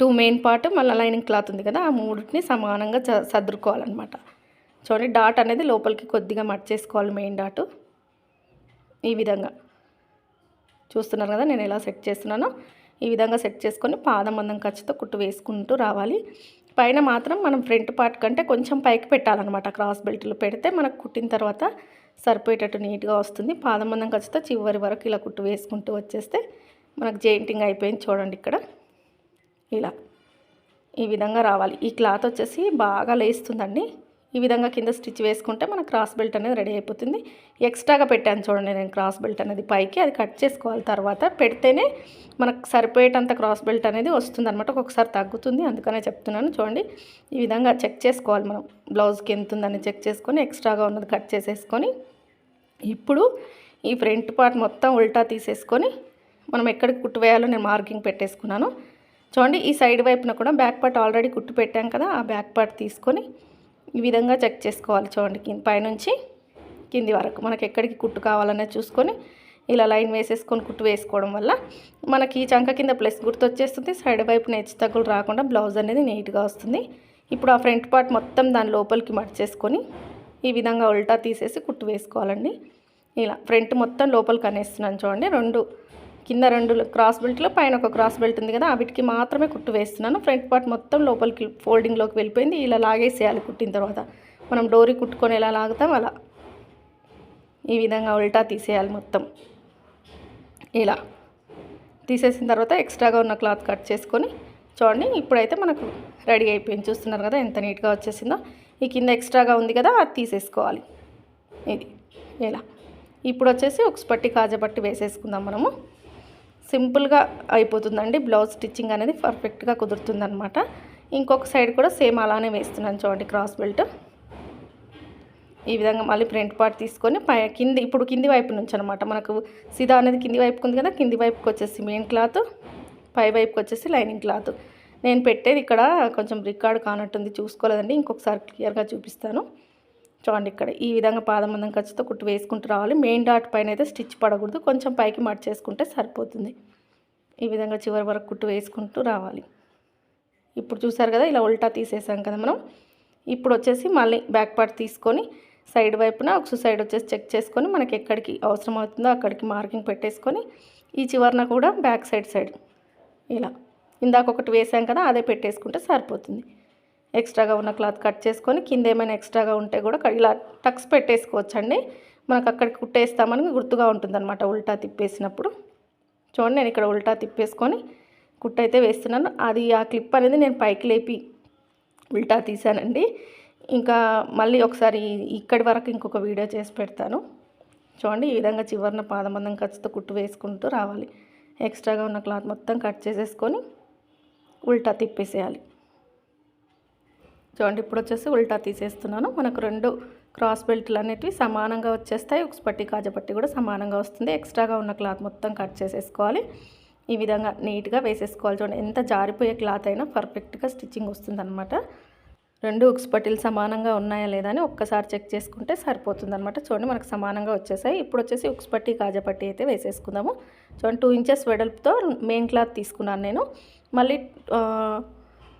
Two main part మళ్ళీ లైనింగ్ క్లాత్ ఉంది కదా ఆ మూడింటిని సమానంగా సర్దుకోవాలన్నమాట చూడండి డాట్ అనేది లోపలికి కొద్దిగా మర్చేసుకోవాలి మెయిన్ డాట్. ఈ విధంగా. చూస్తున్నారు కదా నేను ఎలా సెట్ చేస్తున్నానో? ఈ విధంగా సెట్ చేసుకొని పాదం మందం ఖర్చుతో కుట్టు వేసుకుంటూ రావాలి. పైన మాత్రం మనం ఫ్రంట్ పార్ట్ కంటే కొంచెం పైకి పెట్టాలన్నమాట. క్రాస్ బెల్ట్లు పెడితే మనకు కుట్టిన తర్వాత సరిపోయేటట్టు నీట్గా వస్తుంది. పాదం మందం ఖర్చుతో చివరి వరకు ఇలా కుట్టు వేసుకుంటూ వచ్చేస్తే మనకు జెయింటింగ్ అయిపోయింది చూడండి ఇక్కడ. ఇలా. ఈ విధంగా రావాలి. ఈ క్లాత్ వచ్చేసి బాగా లేస్తుందండి. ఈ విధంగా కింద స్టిచ్ వేసుకుంటే మన క్రాస్ బెల్ట్ అనేది రెడీ అయిపోతుంది. ఎక్స్ట్రాగా పెట్టాను చూడండి నేను క్రాస్ బెల్ట్ అనేది పైకి. అది కట్ చేసుకోవాలి తర్వాత. పెడితేనే మనకు సరిపోయేటంత క్రాస్ బెల్ట్ అనేది వస్తుంది అనమాట ఒక్కొక్కసారి తగ్గుతుంది. అందుకనే చెప్తున్నాను చూడండి. ఈ విధంగా చెక్ చేసుకోవాలి మనం. బ్లౌజ్కి ఎంత ఉందని చెక్ చేసుకొని ఎక్స్ట్రాగా ఉన్నది కట్ చేసేసుకొని ఇప్పుడు ఈ ఫ్రంట్ పార్ట్ మొత్తం ఉల్టా తీసేసుకొని మనం ఎక్కడికి కుట్టు వేయాలో నేను మార్కింగ్ పెట్టేసుకున్నాను. చూడండి ఈ సైడ్ వైపున కూడా బ్యాక్ పార్ట్ ఆల్రెడీ కుట్టు పెట్టాం కదా ఆ బ్యాక్ పార్ట్ తీసుకొని ఈ విధంగా చెక్ చేసుకోవాలి చూడండి కింద పైనుంచి కింది వరకు. మనకి ఎక్కడికి కుట్టు కావాలనేది చూసుకొని ఇలా లైన్ వేసేసుకొని కుట్టు వేసుకోవడం వల్ల మనకి ఈ చంక కింద ప్లస్ గుర్తు వచ్చేస్తుంది సైడ్ వైపున హెచ్చు తగ్గులు రాకుండా బ్లౌజ్ అనేది నీట్గా వస్తుంది. ఇప్పుడు ఆ ఫ్రంట్ పార్ట్ మొత్తం దాని లోపలికి మడిచేసుకొని ఈ విధంగా ఉల్టా తీసేసి కుట్టు వేసుకోవాలండి. ఇలా ఫ్రంట్ మొత్తం లోపలికి అనేస్తున్నాను చూడండి రెండు కింద రెండు క్రాస్ బెల్ట్లో పైన ఒక క్రాస్ బెల్ట్ ఉంది కదా వీటికి మాత్రమే కుట్టు వేస్తున్నాను. ఫ్రంట్ పార్ట్ మొత్తం లోపలికి ఫోల్డింగ్లోకి వెళ్ళిపోయింది. ఇలా లాగేసేయాలి కుట్టిన తర్వాత. మనం డోరీ కుట్టుకొని ఎలా లాగుతాం అలా. ఈ విధంగా ఉల్టా తీసేయాలి మొత్తం. ఇలా. తీసేసిన తర్వాత ఎక్స్ట్రాగా ఉన్న క్లాత్ కట్ చేసుకొని చూడండి ఇప్పుడైతే మనకు రెడీ అయిపోయింది. చూస్తున్నారు కదా ఎంత నీట్గా వచ్చేసిందో. ఈ కింద ఎక్స్ట్రాగా ఉంది కదా అది తీసేసుకోవాలి. ఇది. ఇలా. ఇప్పుడు వచ్చేసి ఒక పట్టి కాజపట్టి వేసేసుకుందాం మనము. సింపుల్గా అయిపోతుందండి. బ్లౌజ్ స్టిచ్చింగ్ అనేది పర్ఫెక్ట్గా కుదురుతుందనమాట ఇంకొక సైడ్ కూడా సేమ్ అలానే వేస్తున్నాను చూడండి క్రాస్ బెల్ట్. ఈ విధంగా మళ్ళీ ఫ్రంట్ పార్ట్ తీసుకొని పై కింది ఇప్పుడు కింది వైపు నుంచి అనమాట మనకు సిదా అనేది కింది వైపుకి ఉంది కదా కింది వైపుకి వచ్చేసి మెయిన్ క్లాత్ పై వైపుకి వచ్చేసి లైనింగ్ క్లాత్. నేను పెట్టేది ఇక్కడ కొంచెం రికార్డ్ కానట్టుంది చూసుకోలేదండి. ఇంకొకసారి క్లియర్గా చూపిస్తాను. చూడండి ఇక్కడ ఈ విధంగా పాదమందం ఖర్చుతో కుట్టు వేసుకుంటూ రావాలి. మెయిన్ డాట్ పైన అయితే స్టిచ్ పడకూడదు. కొంచెం పైకి మట్ చేసుకుంటే సరిపోతుంది. ఈ విధంగా చివరి వరకు కుట్టు వేసుకుంటూ రావాలి. ఇప్పుడు చూసారు కదా ఇలా ఉల్టా తీసేసాం కదా మనం. ఇప్పుడు వచ్చేసి మళ్ళీ బ్యాక్ పార్ట్ తీసుకొని సైడ్ వైపున ఒక సైడ్ వచ్చేసి చెక్ చేసుకొని మనకి ఎక్కడికి అవసరం అవుతుందో అక్కడికి మార్కింగ్ పెట్టేసుకొని ఈ చివరన కూడా బ్యాక్ సైడ్ సైడ్ ఇలా. ఇందాక ఒకటి వేసాం కదా అదే పెట్టేసుకుంటే సరిపోతుంది. ఎక్స్ట్రాగా ఉన్న క్లాత్ కట్ చేసుకొని కింద ఏమైనా ఎక్స్ట్రాగా ఉంటే కూడా ఇలా టక్స్ పెట్టేసుకోవచ్చండి. మనకు అక్కడికి కుట్టేస్తామని గుర్తుగా ఉంటుందన్నమాట ఉల్టా తిప్పేసినప్పుడు. చూడండి నేను ఇక్కడ ఉల్టా తిప్పేసుకొని కుట్ట అయితే వేస్తున్నాను. అది ఆ క్లిప్ అనేది నేను పైకి లేపి ఉల్టా తీసానండి ఇంకా మళ్ళీ ఒకసారి ఇక్కడి వరకు ఇంకొక వీడియో చేసి పెడతాను. చూడండి ఈ విధంగా చివరిన పాదమందం ఖర్చుతో కుట్టు వేసుకుంటూ రావాలి. ఎక్స్ట్రాగా ఉన్న క్లాత్ మొత్తం కట్ చేసేసుకొని ఉల్టా తిప్పేసేయాలి. చూడండి ఇప్పుడు వచ్చేసి ఉల్టా తీసేస్తున్నాను. మనకు రెండు క్రాస్ బెల్ట్లు అనేటివి సమానంగా వచ్చేస్తాయి. ఒక పట్టి కాజపట్టి కూడా సమానంగా వస్తుంది. ఎక్స్ట్రాగా ఉన్న క్లాత్ మొత్తం కట్ చేసేసుకోవాలి. ఈ విధంగా నీట్గా వేసేసుకోవాలి. చూడండి ఎంత జారిపోయే క్లాత్ అయినా పర్ఫెక్ట్గా స్టిచ్చింగ్ వస్తుందన్నమాట. రెండు ఉక్స్ పట్టీలు సమానంగా ఉన్నాయా లేదా అని ఒక్కసారి చెక్ చేసుకుంటే సరిపోతుంది అనమాట చూడండి మనకు సమానంగా వచ్చేసాయి. ఇప్పుడు వచ్చేసి ఉక్స్ పట్టి కాజపట్టి అయితే వేసేసుకుందాము. చూడండి టూ ఇంచెస్ వెడల్పుతో మెయిన్ క్లాత్ తీసుకున్నాను నేను. మళ్ళీ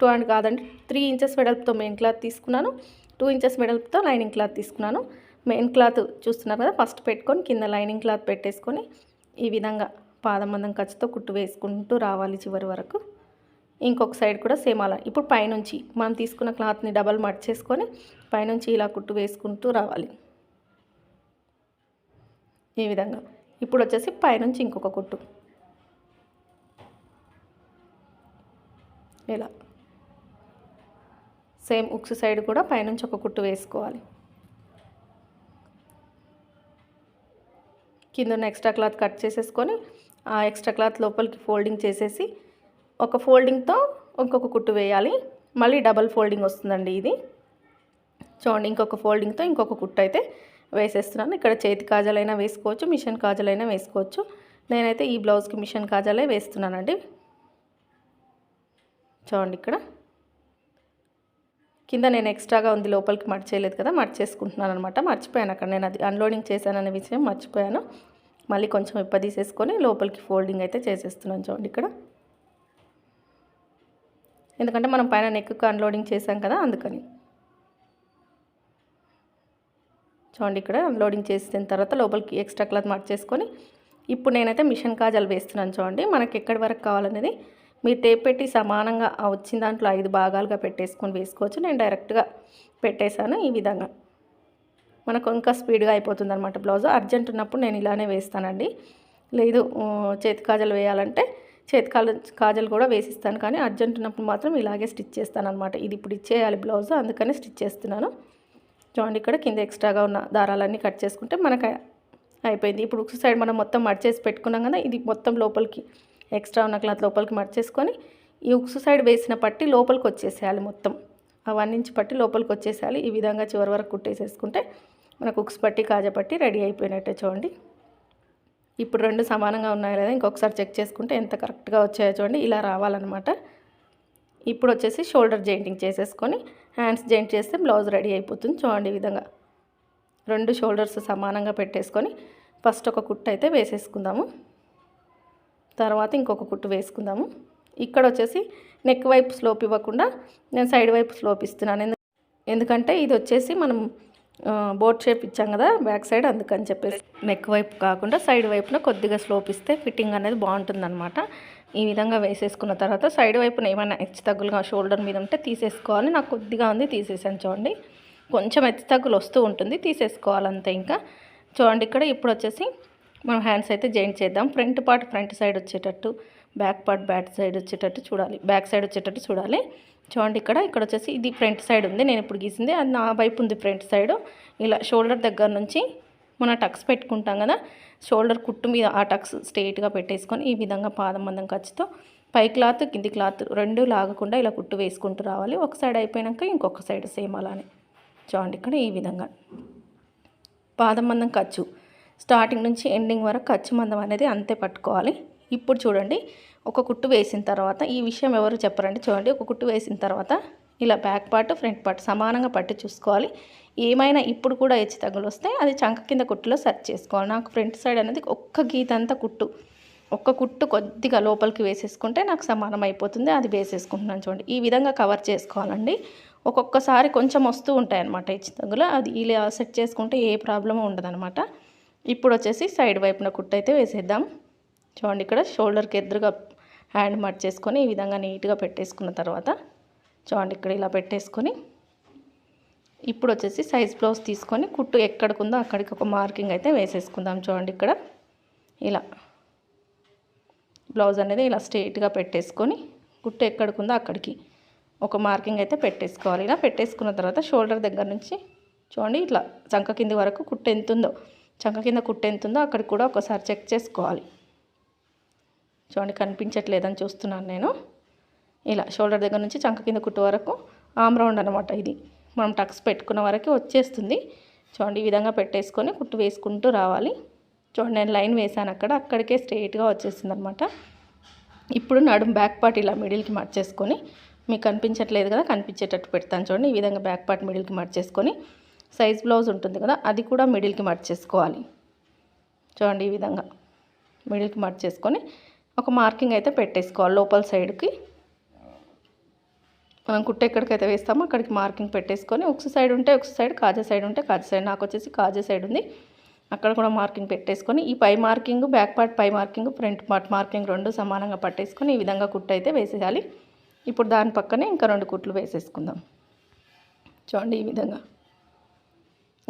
టూ అండ్ కాదండి త్రీ ఇంచెస్ వెడల్పుతో మెయిన్ క్లాత్ తీసుకున్నాను. టూ ఇంచెస్ వెడల్పుతో లైనింగ్ క్లాత్ తీసుకున్నాను. మెయిన్ క్లాత్ చూస్తున్నారు కదా ఫస్ట్ పెట్టుకొని కింద లైనింగ్ క్లాత్ పెట్టేసుకొని ఈ విధంగా పాదమందం ఖర్చుతో కుట్టు వేసుకుంటూ రావాలి చివరి వరకు. ఇంకొక సైడ్ కూడా సేమ్ అలా. ఇప్పుడు పైనుంచి మనం తీసుకున్న క్లాత్ని డబల్ మట్ చేసుకొని పైనుంచి ఇలా కుట్టు వేసుకుంటూ రావాలి. ఈ విధంగా. ఇప్పుడు వచ్చేసి పైనుంచి ఇంకొక కుట్టు. ఇలా. సేమ్ ఉక్స్ సైడ్ కూడా పైనుంచి ఒక కుట్టు వేసుకోవాలి. కింద ఎక్స్ట్రా క్లాత్ కట్ చేసేసుకొని ఆ ఎక్స్ట్రా క్లాత్ లోపలికి ఫోల్డింగ్ చేసేసి ఒక ఫోల్డింగ్తో ఇంకొక కుట్టు వేయాలి. మళ్ళీ డబల్ ఫోల్డింగ్ వస్తుందండి ఇది. చూడండి ఇంకొక ఫోల్డింగ్తో ఇంకొక కుట్టు అయితే వేసేస్తున్నాను. ఇక్కడ చేతి కాజలైనా వేసుకోవచ్చు మిషన్ కాజలైనా వేసుకోవచ్చు. నేనైతే ఈ బ్లౌజ్కి మిషన్ కాజాలే వేస్తున్నానండి. చూడండి ఇక్కడ. కింద నేను ఎక్స్ట్రాగా ఉంది లోపలికి మర్చేయలేదు కదా మర్చేసుకుంటున్నాను అనమాట మర్చిపోయాను అక్కడ. నేను అది అన్లోడింగ్ చేశాననే విషయం మర్చిపోయాను. మళ్ళీ కొంచెం ఇప్పదీసేసుకొని లోపలికి ఫోల్డింగ్ అయితే చేసేస్తున్నాను చూడండి ఇక్కడ. ఎందుకంటే మనం పైన నెక్కు అన్లోడింగ్ చేసాం కదా అందుకని. చూడండి ఇక్కడ అన్లోడింగ్ చేసిన తర్వాత లోపలికి ఎక్స్ట్రా క్లాత్ మార్చేసుకొని ఇప్పుడు నేనైతే మిషన్ కాజాలు వేస్తున్నాను చూడండి. మనకి ఎక్కడి వరకు కావాలనేది మీరు టేప్ పెట్టి సమానంగా వచ్చిన దాంట్లో ఐదు భాగాలుగా పెట్టేసుకొని వేసుకోవచ్చు. నేను డైరెక్ట్గా పెట్టేశాను ఈ విధంగా. మనకు ఇంకా స్పీడ్గా అయిపోతుంది అనమాట బ్లౌజ్. అర్జెంట్ ఉన్నప్పుడు నేను ఇలానే వేస్తానండి. లేదు చేతి కాజలు వేయాలంటే చేతి కాజలు కూడా వేసిస్తాను. కానీ అర్జెంట్ ఉన్నప్పుడు మాత్రం ఇలాగే స్టిచ్ చేస్తాను అనమాట ఇది ఇప్పుడు ఇచ్చేయాలి బ్లౌజ్ అందుకని స్టిచ్ చేస్తున్నాను. చూడండి ఇక్కడ కింద ఎక్స్ట్రాగా ఉన్న దారాలన్నీ కట్ చేసుకుంటే మనకు అయిపోయింది. ఇప్పుడు ఒక సైడ్ మనం మొత్తం మర్చేసి పెట్టుకున్నాం కదా ఇది మొత్తం లోపలికి ఎక్స్ట్రా ఉన్న క్లాత్ లోపలికి మర్చేసుకొని ఈ ఉక్సు సైడ్ వేసిన పట్టి లోపలికి వచ్చేసేయాలి మొత్తం. ఆ వన్ ఇంచ్ పట్టి లోపలికి వచ్చేసేయాలి. ఈ విధంగా చివరి వరకు కుట్టేసేసుకుంటే మనకు ఉక్స్ పట్టి కాజా పట్టి రెడీ అయిపోయినట్టే చూడండి. ఇప్పుడు రెండు సమానంగా ఉన్నాయి లేదా ఇంకొకసారి చెక్ చేసుకుంటే ఎంత కరెక్ట్గా వచ్చాయో చూడండి. ఇలా రావాలన్నమాట. ఇప్పుడు వచ్చేసి షోల్డర్ జాయింటింగ్ చేసేసుకొని హ్యాండ్స్ జాయింట్ చేస్తే బ్లౌజ్ రెడీ అయిపోతుంది చూడండి ఈ విధంగా. రెండు షోల్డర్స్ సమానంగా పెట్టేసుకొని ఫస్ట్ ఒక కుట్టు అయితే వేసేసుకుందాము. తర్వాత ఇంకొక కుట్టు వేసుకుందాము. ఇక్కడ వచ్చేసి నెక్ వైపు స్లోప్ ఇవ్వకుండా నేను సైడ్ వైపు స్లోప్ ఇస్తున్నాను. ఎందుకంటే ఇది వచ్చేసి మనం బోట్ షేప్ ఇచ్చాం కదా బ్యాక్ సైడ్ అందుకని చెప్పేసి. నెక్ వైపు కాకుండా సైడ్ వైపున కొద్దిగా స్లోప్ ఇస్తే ఫిట్టింగ్ అనేది బాగుంటుందన్నమాట. ఈ విధంగా వేసేసుకున్న తర్వాత సైడ్ వైపున ఏమైనా హెచ్చు తగ్గులుగా షోల్డర్ మీద ఉంటే తీసేసుకోవాలి. నాకు కొద్దిగా ఉంది తీసేసాను చూడండి. కొంచెం హెచ్చు తగ్గులు వస్తూ ఉంటుంది తీసేసుకోవాలంతే ఇంకా. చూడండి ఇక్కడ ఇప్పుడు వచ్చేసి మనం హ్యాండ్స్ అయితే జాయింట్ చేద్దాం. ఫ్రంట్ పార్ట్ ఫ్రంట్ సైడ్ వచ్చేటట్టు బ్యాక్ పార్ట్ బ్యాక్ సైడ్ వచ్చేటట్టు చూడాలి. బ్యాక్ సైడ్ వచ్చేటట్టు చూడాలి. చూడండి ఇక్కడ ఇక్కడ వచ్చేసి ఇది ఫ్రంట్ సైడ్ ఉంది. నేను ఇప్పుడు గీసింది. అది నా వైపు ఉంది ఫ్రంట్ సైడ్ ఇలా షోల్డర్ దగ్గర నుంచి మన టక్స్ పెట్టుకుంటాం కదా. షోల్డర్ కుట్టు మీద ఆ టక్స్ స్ట్రైట్గా పెట్టేసుకొని ఈ విధంగా పాదం మందం ఖర్చుతో పై క్లాత్ కింది క్లాత్ రెండు లాగకుండా ఇలా కుట్టు వేసుకుంటూ రావాలి. ఒక సైడ్ అయిపోయాక ఇంకొక సైడ్ సేమ్ అలానే. చూడండి ఇక్కడ ఈ విధంగా. పాదం మందం ఖర్చు. స్టార్టింగ్ నుంచి ఎండింగ్ వరకు ఖర్చు మందం అనేది అంతే పట్టుకోవాలి. ఇప్పుడు చూడండి ఒక కుట్టు వేసిన తర్వాత ఈ విషయం ఎవరు చెప్పరండి? చూడండి ఒక కుట్టు వేసిన తర్వాత ఇలా బ్యాక్ పార్ట్ ఫ్రంట్ పార్ట్ సమానంగా పట్టి చూసుకోవాలి. ఏమైనా ఇప్పుడు కూడా హెచ్చు తగ్గులు వస్తే అది చంక కింద కుట్టులో సెర్చ్ చేసుకోవాలి. నాకు ఫ్రంట్ సైడ్ అనేది ఒక్క గీత అంతా కుట్టు. ఒక్క కుట్టు కొద్దిగా లోపలికి వేసేసుకుంటే నాకు సమానం అయిపోతుంది. అది వేసేసుకుంటున్నాను చూడండి. ఈ విధంగా కవర్ చేసుకోవాలండి. ఒక్కొక్కసారి కొంచెం వస్తూ ఉంటాయి అన్నమాట హెచ్చు తగ్గులు. అది ఇలా సెట్ చేసుకుంటే ఏ ప్రాబ్లము ఉండదన్నమాట. ఇప్పుడు వచ్చేసి సైడ్ వైపున కుట్టు అయితే వేసేద్దాం. చూడండి ఇక్కడ షోల్డర్కి ఎదురుగా హ్యాండ్ మట్ చేసుకొని ఈ విధంగా నీట్గా పెట్టేసుకున్న తర్వాత చూడండి ఇక్కడ ఇలా పెట్టేసుకొని ఇప్పుడు వచ్చేసి సైజ్ బ్లౌజ్ తీసుకొని కుట్టు ఎక్కడికి అక్కడికి ఒక మార్కింగ్ అయితే వేసేసుకుందాం చూడండి ఇక్కడ. ఇలా బ్లౌజ్ అనేది ఇలా స్ట్రైట్గా పెట్టేసుకొని కుట్టు ఎక్కడికి అక్కడికి ఒక మార్కింగ్ అయితే పెట్టేసుకోవాలి. ఇలా పెట్టేసుకున్న తర్వాత షోల్డర్ దగ్గర నుంచి చూడండి ఇట్లా చంక కింది వరకు కుట్టు ఎంత ఉందో చంక కింద కుట్టు ఎంత ఉందో అక్కడికి కూడా ఒకసారి చెక్ చేసుకోవాలి. చూడండి కనిపించట్లేదని చూస్తున్నాను నేను. ఇలా షోల్డర్ దగ్గర నుంచి చంక కింద కుట్టు వరకు ఆమ్ రౌండ్ అనమాట ఇది. మనం టక్స్ పెట్టుకున్న వరకు వచ్చేస్తుంది. చూడండి ఈ విధంగా పెట్టేసుకొని కుట్టు వేసుకుంటూ రావాలి. చూడండి నేను లైన్ వేసాను అక్కడ. అక్కడికే స్ట్రెయిట్గా వచ్చేసింది అనమాట ఇప్పుడు నడుము బ్యాక్ పార్ట్ ఇలా మిడిల్కి మార్చేసుకొని మీకు కనిపించట్లేదు కదా కనిపించేటట్టు పెడతాను చూడండి. ఈ విధంగా బ్యాక్ పార్ట్ మిడిల్కి మార్చేసుకొని సైజ్ బ్లౌజ్ ఉంటుంది కదా అది కూడా మిడిల్కి మార్చేసుకోవాలి చూడండి ఈ విధంగా మిడిల్కి మార్చేసుకొని ఒక మార్కింగ్ అయితే పెట్టేసుకోవాలి లోపల సైడ్కి. మనం కుట్ట ఎక్కడికైతే వేస్తామో అక్కడికి మార్కింగ్ పెట్టేసుకొని ఉక్స్ సైడ్ ఉంటే ఉక్స్ సైడ్ కాజా సైడ్ ఉంటే కాజా సైడ్ నాకు వచ్చేసి కాజా సైడ్ ఉంది. అక్కడ కూడా మార్కింగ్ పెట్టేసుకొని ఈ పై మార్కింగ్ బ్యాక్ పార్ట్ పై మార్కింగ్ ఫ్రంట్ పార్ట్ మార్కింగ్ రెండు సమానంగా పట్టేసుకొని ఈ విధంగా కుట్టు అయితే వేసేయాలి. ఇప్పుడు దాని పక్కనే ఇంకా రెండు కుట్లు వేసేసుకుందాం. చూడండి ఈ విధంగా.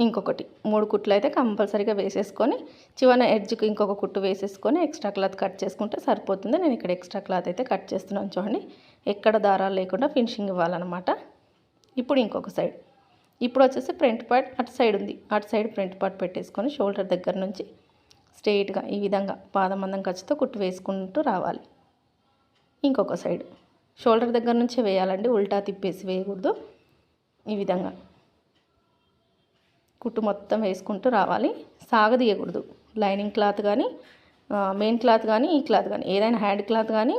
ఇంకొకటి. మూడు కుట్లు అయితే కంపల్సరీగా వేసేసుకొని చివరి ఎడ్జ్కి ఇంకొక కుట్టు వేసేసుకొని ఎక్స్ట్రా క్లాత్ కట్ చేసుకుంటే సరిపోతుంది. నేను ఇక్కడ ఎక్స్ట్రా క్లాత్ అయితే కట్ చేస్తున్నాను చూడండి. ఎక్కడ దారాలు లేకుండా ఫినిషింగ్ ఇవ్వాలన్నమాట. ఇప్పుడు ఇంకొక సైడ్. ఇప్పుడు వచ్చేసి ఫ్రంట్ పార్ట్ అటు సైడ్ ఉంది. అటు సైడ్ ఫ్రంట్ పార్ట్ పెట్టేసుకొని షోల్డర్ దగ్గర నుంచి స్ట్రెయిట్గా ఈ విధంగా పాదమందం ఖర్చుతో కుట్టు వేసుకుంటూ రావాలి. ఇంకొక సైడ్. షోల్డర్ దగ్గర నుంచే వేయాలండి. ఉల్టా తిప్పేసి వేయకూడదు. ఈ విధంగా. కుట్టు మొత్తం వేసుకుంటూ రావాలి. సాగదీయకూడదు. లైనింగ్ క్లాత్ కానీ మెయిన్ క్లాత్ కానీ ఈ క్లాత్ కానీ ఏదైనా హ్యాండ్ క్లాత్ కానీ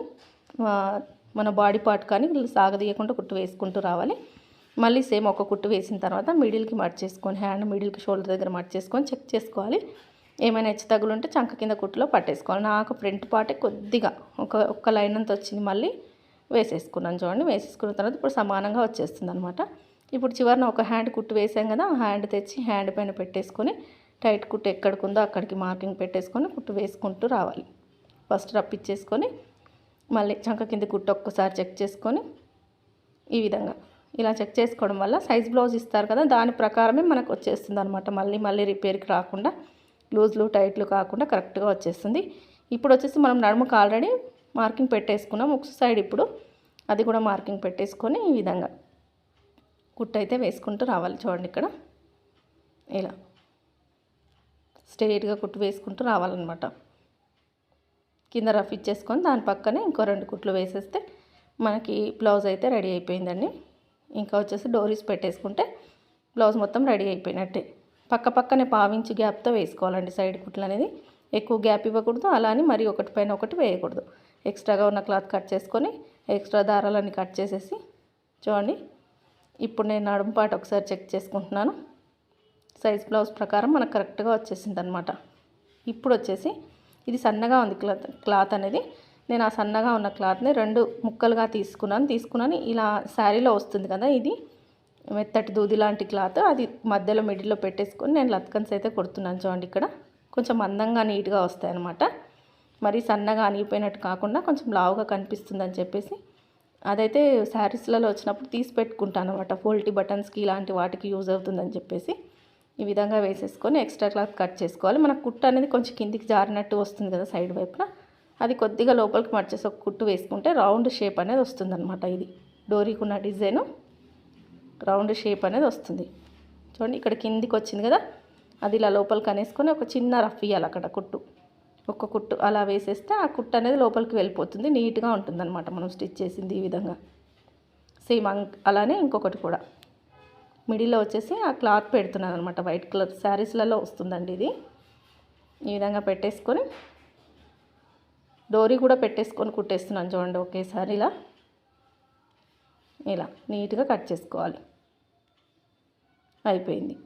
మన బాడీ పార్ట్ కానీ సాగదీయకుండా కుట్టు వేసుకుంటూ రావాలి. మళ్ళీ సేమ్ ఒక కుట్టు వేసిన తర్వాత మిడిల్కి మర్చేసుకొని హ్యాండ్ మిడిల్కి షోల్డర్ దగ్గర మర్చేసుకొని చెక్ చేసుకోవాలి. ఏమైనా హెచ్చు తగులు ఉంటే చంక కింద కుట్టులో పట్టేసుకోవాలి. నాకు ఫ్రంట్ పార్టే కొద్దిగా ఒక ఒక్క లైన్ అంతా వచ్చింది. మళ్ళీ వేసేసుకున్నాను చూడండి. వేసేసుకున్న తర్వాత ఇప్పుడు సమానంగా వచ్చేస్తుంది అనమాట ఇప్పుడు చివరిన ఒక హ్యాండ్ కుట్టు వేసాం కదా ఆ హ్యాండ్ తెచ్చి హ్యాండ్ పైన పెట్టేసుకొని టైట్ కుట్టు ఎక్కడికి ఉందో అక్కడికి మార్కింగ్ పెట్టేసుకొని కుట్టు వేసుకుంటూ రావాలి. ఫస్ట్ రప్పించేసుకొని మళ్ళీ చంక కింద కుట్టు ఒక్కసారి చెక్ చేసుకొని ఈ విధంగా. ఇలా చెక్ చేసుకోవడం వల్ల సైజ్ బ్లౌజ్ ఇస్తారు కదా దాని ప్రకారమే మనకు వచ్చేస్తుంది అనమాట మళ్ళీ మళ్ళీ రిపేర్కి రాకుండా లూజ్లు టైట్లు కాకుండా కరెక్ట్గా వచ్చేస్తుంది. ఇప్పుడు వచ్చేసి మనం నడుముకు ఆల్రెడీ మార్కింగ్ పెట్టేసుకున్నాం. ఒక సైడ్ ఇప్పుడు అది కూడా మార్కింగ్ పెట్టేసుకొని ఈ విధంగా. కుట్టయితే వేసుకుంటూ రావాలి చూడండి ఇక్కడ. ఇలా. స్ట్రైట్గా కుట్టు వేసుకుంటూ రావాలన్నమాట. కింద రఫ్ ఇచ్చేసుకొని దాని పక్కనే ఇంకో రెండు కుట్లు వేసేస్తే మనకి బ్లౌజ్ అయితే రెడీ అయిపోయిందండి. ఇంకా వచ్చేసి డోరీస్ పెట్టేసుకుంటే బ్లౌజ్ మొత్తం రెడీ అయిపోయినట్టే. పక్క పక్కనే పావించి గ్యాప్తో వేసుకోవాలండి సైడ్ కుట్లు అనేది. ఎక్కువ గ్యాప్ ఇవ్వకూడదు. అలా అని మరి ఒకటి పైన ఒకటి వేయకూడదు. ఎక్స్ట్రాగా ఉన్న క్లాత్ కట్ చేసుకొని ఎక్స్ట్రా దారాలన్నీ కట్ చేసేసి చూడండి. ఇప్పుడు నేను నడుము పాట ఒకసారి చెక్ చేసుకుంటున్నాను. సైజ్ బ్లౌజ్ ప్రకారం మనకు కరెక్ట్గా వచ్చేసింది అనమాట ఇప్పుడు వచ్చేసి ఇది సన్నగా ఉంది క్లాత్ క్లాత్ అనేది. నేను ఆ సన్నగా ఉన్న క్లాత్ని రెండు ముక్కలుగా తీసుకున్నాను. తీసుకున్నాను ఇలా శారీలో వస్తుంది కదా ఇది. మెత్తటి దూది లాంటి క్లాత్. అది మధ్యలో మిడిల్లో పెట్టేసుకొని నేను లత్కన్స్ అయితే కొడుతున్నాను చూడండి ఇక్కడ. కొంచెం అందంగా నీట్గా వస్తాయి అనమాట మరి సన్నగా అనిగిపోయినట్టు కాకుండా కొంచెం లావుగా కనిపిస్తుందని చెప్పేసి అదైతే శారీస్లలో వచ్చినప్పుడు తీసి పెట్టుకుంటాను అనమాట ఫోల్టీ బటన్స్కి ఇలాంటి వాటికి యూజ్ అవుతుందని చెప్పేసి ఈ విధంగా వేసేసుకొని ఎక్స్ట్రా క్లాత్ కట్ చేసుకోవాలి. మన కుట్టు అనేది కొంచెం కిందికి జారినట్టు వస్తుంది కదా సైడ్ వైపున. అది కొద్దిగా లోపలికి మర్చేసి ఒక కుట్టు వేసుకుంటే రౌండ్ షేప్ అనేది వస్తుంది అనమాట ఇది. డోరీకున్న డిజైను రౌండ్ షేప్ అనేది వస్తుంది. చూడండి ఇక్కడ కిందికి వచ్చింది కదా. అది ఇలా లోపలికి అనేసుకొని ఒక చిన్న రఫ్ ఇవ్వాలి అక్కడ కుట్టు. ఒక కుట్టు అలా వేసేస్తే ఆ కుట్టు అనేది లోపలికి వెళ్ళిపోతుంది. నీట్గా ఉంటుందన్నమాట. మనం స్టిచ్ చేసింది ఈ విధంగా. సేమ్ అలానే ఇంకొకటి కూడా. మిడిల్లో వచ్చేసి ఆ క్లాత్ పెడుతున్నాను అనమాట వైట్ కలర్ శారీస్లలో వస్తుందండి ఇది. ఈ విధంగా పెట్టేసుకొని డోరీ కూడా పెట్టేసుకొని కుట్టేస్తున్నాను చూడండి ఒకేసారి ఇలా. ఇలా నీట్గా కట్ చేసుకోవాలి. అయిపోయింది.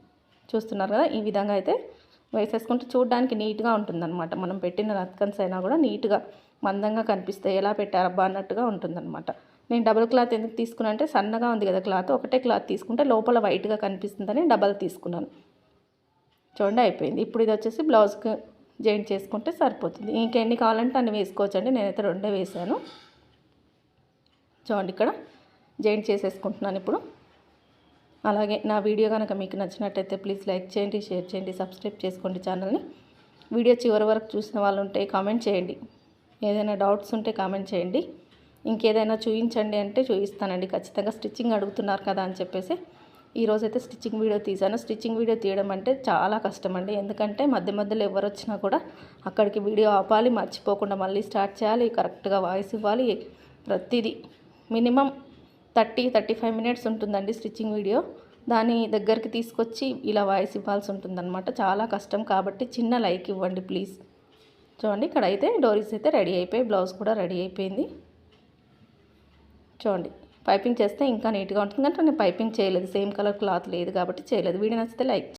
చూస్తున్నారు కదా? ఈ విధంగా అయితే వేసేసుకుంటే చూడడానికి నీట్గా ఉంటుందన్నమాట. మనం పెట్టిన రత్కన్స్ అయినా కూడా నీట్గా మందంగా కనిపిస్తాయి ఎలా పెట్టారబ్బా అన్నట్టుగా ఉంటుందన్నమాట. నేను డబుల్ క్లాత్ ఎందుకు తీసుకున్నా అంటే సన్నగా ఉంది కదా క్లాత్ ఒకటే క్లాత్ తీసుకుంటే లోపల వైట్గా కనిపిస్తుందని డబల్ తీసుకున్నాను. చూడండి అయిపోయింది. ఇప్పుడు ఇది వచ్చేసి బ్లౌజ్కి జాయింట్ చేసుకుంటే సరిపోతుంది. ఇంకెన్ని కావాలంటే అన్ని వేసుకోవచ్చండి. నేనైతే రెండే వేసాను. చూడండి ఇక్కడ జాయింట్ చేసేసుకుంటున్నాను ఇప్పుడు. అలాగే నా వీడియో కనుక మీకు నచ్చినట్టయితే ప్లీజ్ లైక్ చేయండి షేర్ చేయండి సబ్స్క్రైబ్ చేసుకోండి ఛానల్ని. వీడియో చివరి వరకు చూసిన వాళ్ళు ఉంటే కామెంట్ చేయండి. ఏదైనా డౌట్స్ ఉంటే కామెంట్ చేయండి. ఇంకేదైనా చూపించండి అంటే చూపిస్తానండి ఖచ్చితంగా స్టిచ్చింగ్ అడుగుతున్నారు కదా అని చెప్పేసి. ఈరోజైతే స్టిచ్చింగ్ వీడియో తీశాను. స్టిచ్చింగ్ వీడియో తీయడం అంటే చాలా కష్టం అండి ఎందుకంటే మధ్య మధ్యలో ఎవరు వచ్చినా కూడా అక్కడికి వీడియో ఆపాలి మర్చిపోకుండా మళ్ళీ స్టార్ట్ చేయాలి కరెక్ట్గా వాయిస్ ఇవ్వాలి ప్రతిదీ minimum thirty thirty five minutes ఉంటుందండి స్టిచ్చింగ్ వీడియో. దాని దగ్గరికి తీసుకొచ్చి ఇలా వాయిస్ ఇవ్వాల్సి ఉంటుందన్నమాట. చాలా కష్టం కాబట్టి చిన్న లైక్ ఇవ్వండి ప్లీజ్. చూడండి ఇక్కడ అయితే డోరీస్ అయితే రెడీ అయిపోయి బ్లౌజ్ కూడా రెడీ అయిపోయింది. చూడండి పైపింగ్ చేస్తే ఇంకా నీట్గా ఉంటుంది. అంటే నేను పైపింగ్ చేయలేదు. సేమ్ కలర్ క్లాత్ లేదు కాబట్టి చేయలేదు. వీడియో నచ్చితే లైక్